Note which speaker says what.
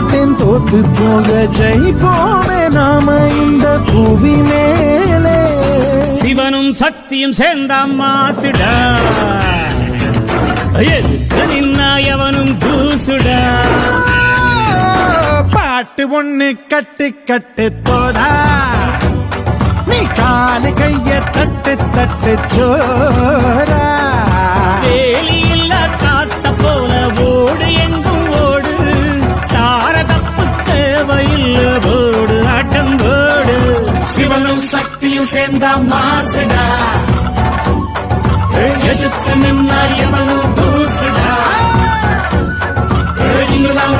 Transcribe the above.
Speaker 1: மாட்டேன் தோத்து போக ஜெயிப்போமே நாம இந்த புவி மேலே.
Speaker 2: சிவனும் சக்தியும் சேர்ந்த மாசுடா நின்னா எவனும் தூசுடா.
Speaker 1: பாட்டு ஒண்ணு கட்டு கட்டு தோடா நீ காலு கைய தட்டு தட்டு சோரா
Speaker 2: சக்தியும் சேர்ந்த மாசுடா. எதிர்த்து நின்னா எவனும் தூசுடா இங்கு நாம்